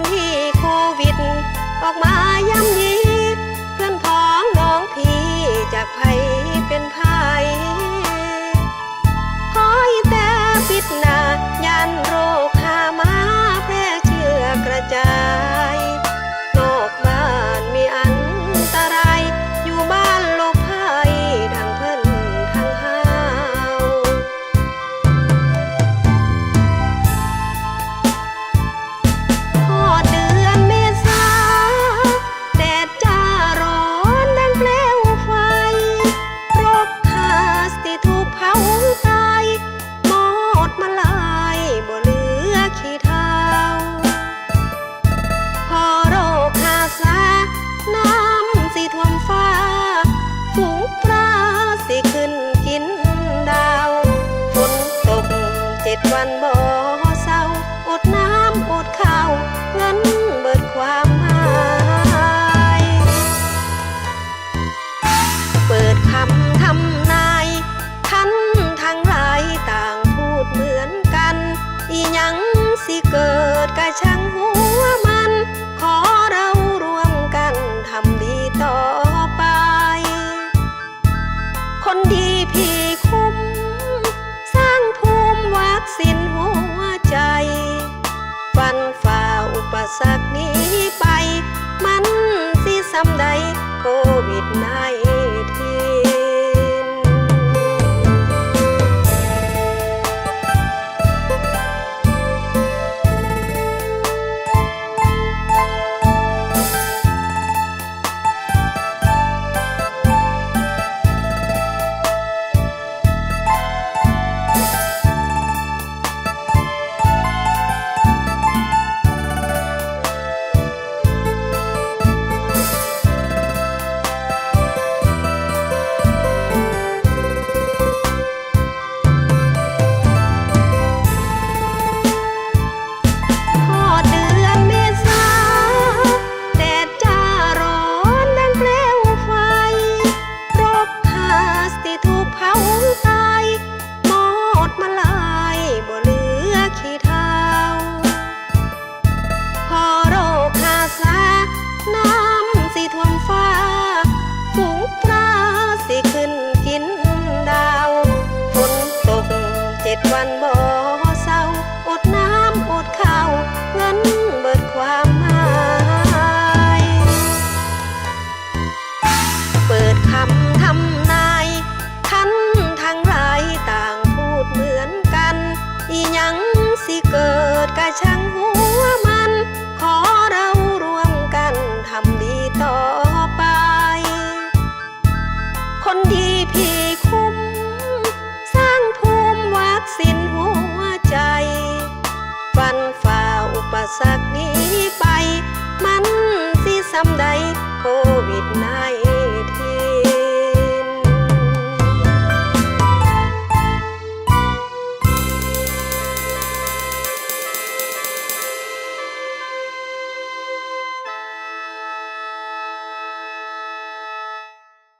อนที่โควิด ออกมาย่ำยีเพื่อนพ้องน้องพี่จากภัยเป็นภัย วันบ่เศร้าอดน้ำอดข้าวงินเบิดความหมายเปิดคำทำนายท่านทั้งหลายต่างพูดเหมือนกัน อียังสิเกิดกะช่ง ประสรรคนี้ไป มันสิซ้ำใดโค one more. สักนี้ไป มันสิซ้ำใดโค